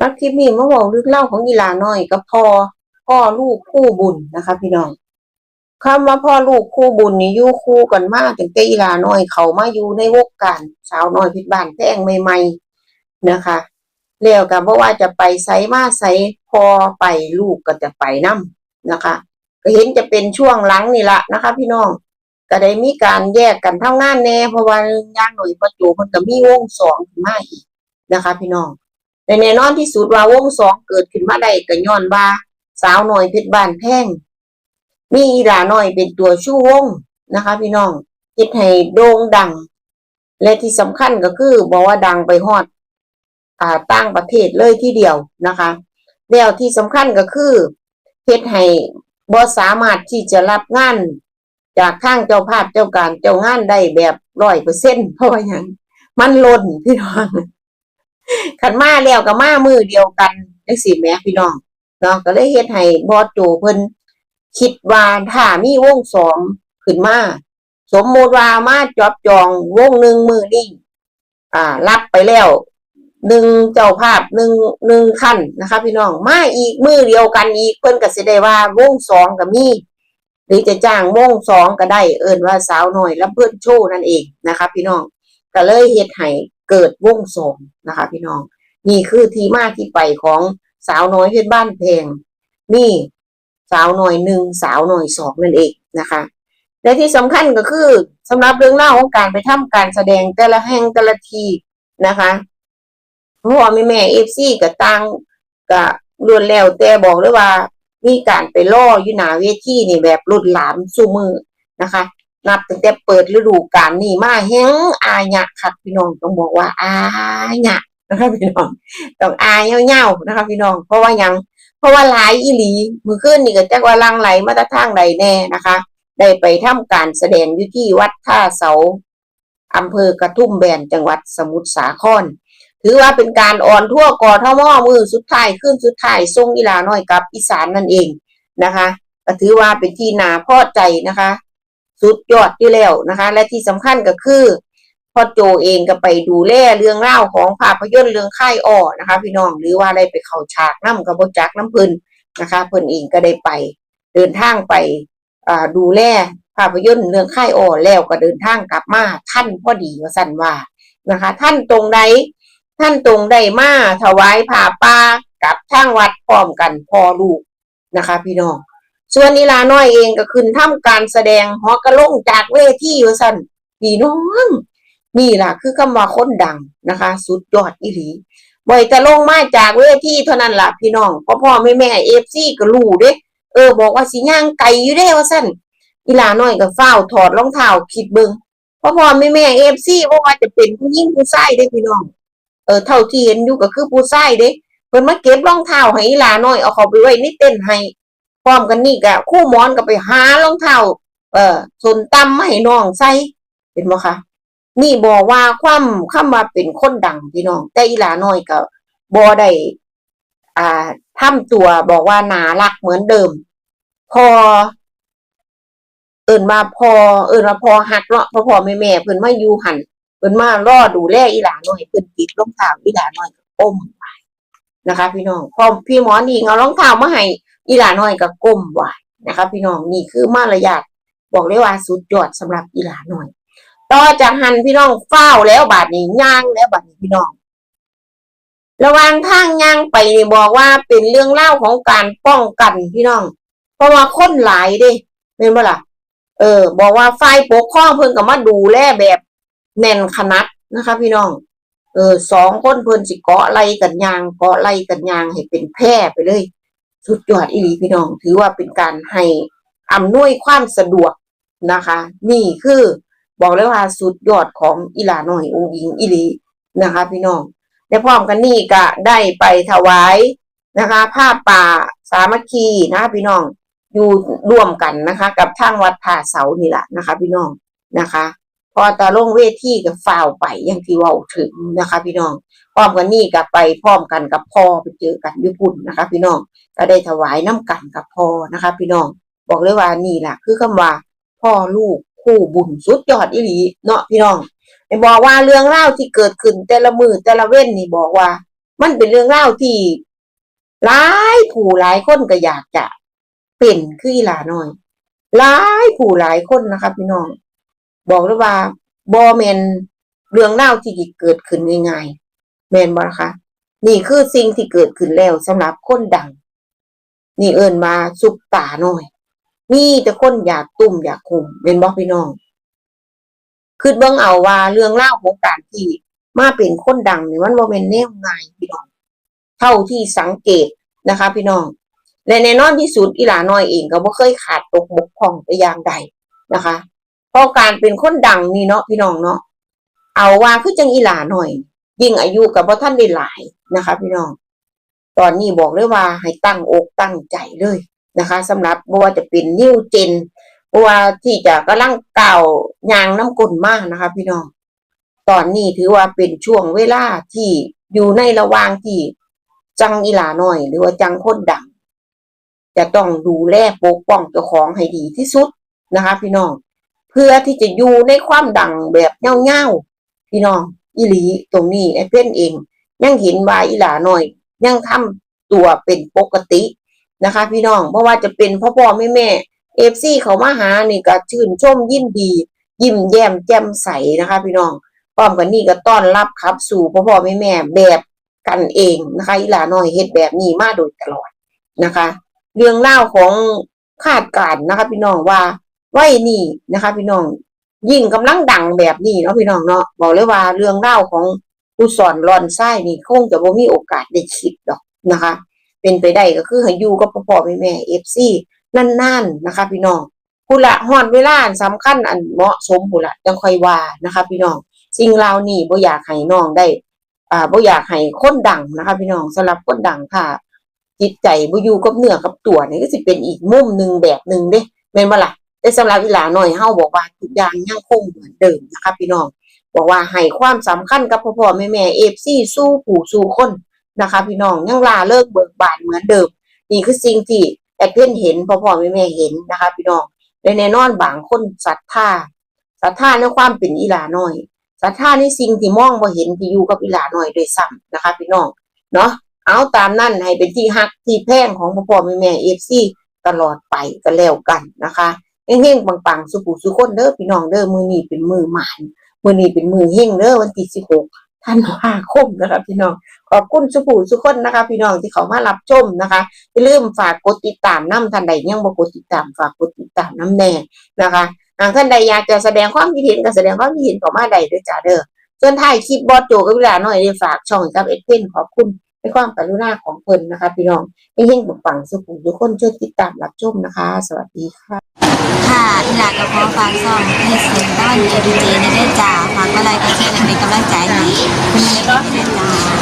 รับคลิปนี้มาบอกเรื่องเล่าของอีลาน้อยกับพ่อพ่อลูกคู่บุญนะคะ พี่น้องคำว่าพ่อลูกคู่บุญนี่อยู่คู่กันมาตั้งแต่อีลาน้อยเขามาอยู่ในวงการสาวน้อยพิษบ้านแพงใหม่ๆนะคะแล้วก็บ่ว่าจะไปไสมาไสพอไปลูกก็จะไปนํนะคะ ก็เห็นจะเป็นช่วงหลังนี่ละนะคะ พี่น้องก็ได้มีการแยกกันทำงานแน่เพราะว่าย่างหน่อยประจูมันก็มีวงสองขึ้นมาอีกนะคะ พี่น้อง แต่แน่นอนที่สุดว่าวงสองเกิดขึ้นมาได้ก็ย้อนว่าสาวหน่อยเพชรบ้านแพงมีอีหลาน้อยเป็นตัวชู้วงนะคะ พี่น้องเฮ็ดให้โด่งดัง และที่สำคัญก็คือบอกว่าดังไปฮอดอ่าต่างประเทศเลยที่เดียวนะคะแล้วที่สำคัญก็คือเฮ็ดให้บ่สามารถที่จะรับงานจากข้างเจ้าภาพเจ้าการเจ้างานได้แบบร้อยเปอร์เซ็นเพราะว่าหยังมันล้นพี่น้อง ขันมาแล้วก็มามือเดียวกันจังสี่แม่พี่น้องเนาะก็เลยเฮ็ดให้บอสโจเพิ่นคิดว่าถ้ามีวงสองขึ้นมาสมมติว่ามาจอบจองวงหนึ่งมือนี่อ่า รับไปแล้วหนึ่งเจ้าภาพหนึ่งหนึ่งขั้นนะคะ พี่น้องมาอีกมือเดียวกันอีกเพิ่นก็สิได้ว่าวงสองก็มีหรือจะจ้างวงสองก็ได้เอิ้นว่าสาวหน่อยแลำเพิ่อนโชว์นั่นเองนะคะ พี่น้องก็เลยเฮ็ดให้ เกิดวงสองนะคะ พี่น้อง นี่คือที่มาที่ไปของสาวน้อยเพชรบ้านแพงนี่สาวหน่อยหนึ่งสาวหน่อยสองนั่นเองนะคะ และที่สำคัญก็คือสำหรับเรื่องเล่าของการไปทำการแสดงแต่ละแห่งแต่ละทีนะคะพ่อแม่แม่เอฟซีกับตังกับรวนแล้วแต่บอกเลยว่า มีการไปล่ออยู่หนาเวทีนี่แบบรุ่นหลามสู้มือนะคะ นับตั้งแต่เปิดฤดูกาลนี่มาแห้งอายะครับพี่น้องต้องบอกว่าอายะนะคะพี่น้องต้องอายเง่าๆนะคะพี่น้อง เพราะว่ายัง เพราะว่าหลายอีหลีมือขึ้นนี่ก็จักว่าลังไหลมาแตะทางใดแน่นะคะ ได้ไปทำการแสดงอยู่ที่วัดท่าเสาอำเภอกระทุ่มแบนจังหวัดสมุทรสาคร ถือว่าเป็นการอ่อนทั่วกอทมมือสุดท้ายขึ้นสุดท้ายทรงอีลาน้อยกับอีสานนั่นเองนะคะก็ถือว่าเป็นที่นาพอใจนะคะ สุดยอดอยู่แล้วนะคะ และที่สำคัญก็คือพ่อโจเองก็ไปดูแลเรื่องเล่าของภาพยนตร์เรื่องค่ายอ้อนะคะ พี่น้องหรือว่าอะได้ไปเข้าฉากน้ำกับบจักน้ำเพิ่นนะคะเพิ่นเองก็ได้ไปเดินทางไปดูแลภาพยนตร์เรื่องค่ายอ้อแล้วก็เดินทางกลับมาท่านพอดีว่าสั่นว่านะคะ ท่านตรงใดท่านตรงได้มาถวายผ้าป่ากับทางวัดพร้อมกันพอลูกนะคะ พี่น้อง ส่วนนีลาน้อยเองก็ขึ้นทำการแสดงฮอกกระลงจากเวทีว่สั่นพี่น้องนี่ล่ะ คือคำว่าคนดังนะคะ สุดยอดอีหลีบ่อยแต่ลงมาจากเวทีเท่านั้นล่ะพี่น้องพ่อพ่อแม่แม่เอฟซีก็รู้เด้เออ บอกว่าสิย่างไก่อยู่เด้ว่าสั่นอีลาน้อยก็เฝ้าถอดรองเท้าคิดเบิงพ่อพ่อแม่แม่เอฟซีว่าจะเป็นผู้หญิงผู้ชายเด้พี่น้อง เออเท่าที่เห็นอยู่ก็คือผู้ชายเด้เพิ่นมาเก็บรองเท้าให้อีลาน้อยเอาเขาไปไว้ในเต็นให้ พร้อมกันนี่ก็คู่หมอนก็ไปหารองเท้าเอ่อส่วนต่ำมาให้น้องใส่เห็นบ่คะนี่บอกว่าความคำว่าเป็นคนดังพี่น้อง แต่อีหลาน้อยก็บ่ได้อ่าทำตัวบอกว่านารักเหมือนเดิม พอ เอิ่นมาพอ เอิ่นมาพอหักเนาะพอพอแม่แม่เพิ่นมาอยู่หันเพิ่นมารอดูแลอีหลาน้อยเพิ่นติดรองเท้าอีหลาน้อยก็ก้มไปนะคะ พี่น้องพอพี่หมอนี่เอารองเท้ามาให้ อีหลาน้อยก็ก้มไหวนะคะพี่น้องนี่คือมารยาทบอกเลยว่าสุดยอดสำหรับอีหลาน้อย ต่อจากหันพี่น้องเฝ้าแล้วบาดนี้ย่างแล้วบาดนี้พี่น้อง ระหว่างทางย่างไปนี่บอกว่าเป็นเรื่องเล่าของการป้องกันพี่น้อง เพราะว่าคนหลายเด้เห็นบ่ล่เออ บอกว่าฝ่ายปกครองเพิ่นก็มาดูแลแบบแน่นขนาดนะคะ พี่น้อง เออสองคนเพิ่นสิเกาะไล่กันยางเกาะไล่กันยางให้เป็นแพร่ไปเลย สุดยอดอีหลีพี่น้อง ถือว่าเป็นการให้อำนวยความสะดวกนะคะ นี่คือบอกเลยว่าสุดยอดของอีหลาหน้อยองหญิงอีหลีนะคะ พี่น้องและพร้อมกันนี่ก็ได้ไปถวายนะคะผ้าป่าสามัคคีนะคะพี่น้องอยู่ร่วมกันนะคะ กับทางวัดผาเสานี่แหละนะคะ พี่น้องนะคะ พอตาลงเวทีก็ฝ่าวไปอย่างที่ว่าถึงนะคะ พี่น้องพร้อมกันนี่ก็ไปพร้อมกันกับพ่อไปเจอกันญี่ปุ่นนะคะ พี่น้องก็ได้ถวายน้ำกันกับพ่อนะคะ พี่น้องบอกเลยว่านี่แหละคือคำว่า พ่อลูกคู่บุญสุดยอดอีหลีเนาะพี่น้องไอ้บอกว่าเรื่องเล่าที่เกิดขึ้นแต่ละมือแต่ละเว้นนี่บอกว่า มันเป็นเรื่องเล่าที่หลายผู้หลายคนก็อยากจะเป็นคืออีหลาน้อยหลายผู้หลายคนนะคะพี่น้อง บอกเลยว่าบอแมนเรื่องเล่าที่เกิดขึ้นง่ายๆแมนบ่นะคะนี่คือสิ่งที่เกิดขึ้นแล้วสำหรับคนดัง นี่เอิ้นมาซุปตาหน่อยมีแต่คนอยากตุ่มอยากคุมเป็นบอกพี่น้องคือเบิ่งเอาว่าเรื่องเล่าของการที่มาเป็นคนดังนี่มันบ่แม่นแนวง่ายพี่น้อง เท่าที่สังเกตนะคะ พี่น้องและแน่นอนที่สุดอีหลาน้อยเองก็บ่เคยขาดตกบกพร่องไปอย่างใดนะคะ ราะการเป็นคนดังนี่เนาะพี่น้องเนาะเอาว่าคือจังอีหลาหน่อย ยิ่งอายุกับบ่ท่านได้หลายนะคะ พี่น้อง ตอนนี้บอกเลยว่าให้ตั้งอกตั้งใจเลยนะคะสำหรับบ่ว่าจะเป็นนิวเจนบ่ว่าที่จะกำลังก่าวยางน้ำกลมากนะคะ พี่น้อง ตอนนี้ถือว่าเป็นช่วงเวลาที่อยู่ในระหว่างที่จังอีหลาหน้อย หรือว่าจังคนดัง จะต้องดูแลปกป้องเจ้าของให้ดีที่สุดนะคะ พี่น้อง พื่อที่จะอยู่ในความดังแบบเง่าๆพี่น้องอีหลีตรงนี้ไอ้เพื่อนเอง ยังเห็นว่าอีหลาหน้อย ยังทำตัวเป็นปกตินะคะ พี่น้องเพราะว่าจะเป็นพ่อพ่อแม่แม่เอฟซีเขามาหานี่ก็ชื่นชมยินดี ยิ้มแย้มแจ่มใสนะคะ พี่น้องพร้อมกันนี่ก็ต้อนรับครับ สู่พ่อพ่อแม่แม่แบบกันเองนะคะอีหลาหน้อยเฮ็ดแบบนี้มาโดยตลอดนะคะ เรื่องเล่าของคาดการณ์นะคะ พี่น้องว่า ไว้นี่นะคะ พี่น้อง ยิ่งกำลังดังแบบนี้เนาะพี่น้องเนาะบอกเลยว่าเรื่องเล่าของผู้สอนรอนไส้นี่คงจะบ่มีโอกาสได้คิดดอกนะคะ เป็นไปได้ก็คือให้อยู่กับพ่อพ่อแม่เอฟซีนานๆนะคะ พี่น้องผู้ละฮอดเวลาอันสำคัญอันเหมาะสมผู้ละจังค่อยว่านะคะ พี่น้องสิ่งเหล่านี้บ่อยากให้น้องได้อ่าบ่อยากให้คนดังนะคะ พี่น้องสำหรับคนดังค่ะ จิตใจบ่อยู่กับเนื้อกับตัวนี่ก็สิเป็นอีกมุมหนึ่งแบบหนึ่งเด้แม่นบ่ล่ะ แต่สำหรับอีหลาน้อยเฮาบอกว่าทุกอย่างยังคงเหมือนเดิมนะคะพี่น้องบอกว่าให้ความสำคัญกับพ่อพ่อแม่แม่ FC สู้ผู้สู้คนนะคะ พี่น้องยังลาเลิกเบิกบานเหมือนเดิมนี่คือสิ่งที่แอดเพนเห็นพ่อพ่อแม่แม่เห็นนะคะ พี่น้องและแน่นอนบางคนศรัทธาศรัทธาในความเป็นอีหลาน้อยศรัทธาในสิ่งที่มองบ่เห็นที่อยู่กับอีหลาน้อยโดยซ้ำนะคะ พี่น้องเนาะเอาตามนั่นให้เป็นที่ฮักที่แพงของพ่อพ่อแม่แม่เอฟซีตลอดไปก็แล้วกันนะคะ เฮงๆปังๆสุขุสุขคนเด้อพี่น้องเด้อมือนี้เป็นมือหมานมือนี้เป็นมือเฮงเด้อวันที่สิบหกธันวาคมนะคะพี่น้องขอบคุณสุขุสุขคนนะคะ พี่น้องที่เขามารับชมนะคะอย่าลืมฝากกดติดตามน้ำท่านใดยังบ่กดติดตามฝากกดติดตามน้ำแน่นะคะหากท่านใดอยากจะแสดงความคิดเห็นก็แสดงความคิดเห็นข้ามาใดด้วยจ้าเด้อส่วนท้ายคลิปบอสโจกับเวลาหน่อยได้ฝากช่องกับเอ็ดเพนขอบคุณในความกรุณาของเพิ่นนะคะ พี่น้องเฮงๆปังๆสุขุมทุคนช่วยติดตามรับชมนะคะ สวัสดีค่ะ ค่ะอีหลากกระเพาะฟางซ่องเพชรสินห์ต้อนเอดีเจในเรื่อจ่าฟังก็ไลก็แชร์แลนกำลังใจให้คุณเล็กด้วยจ้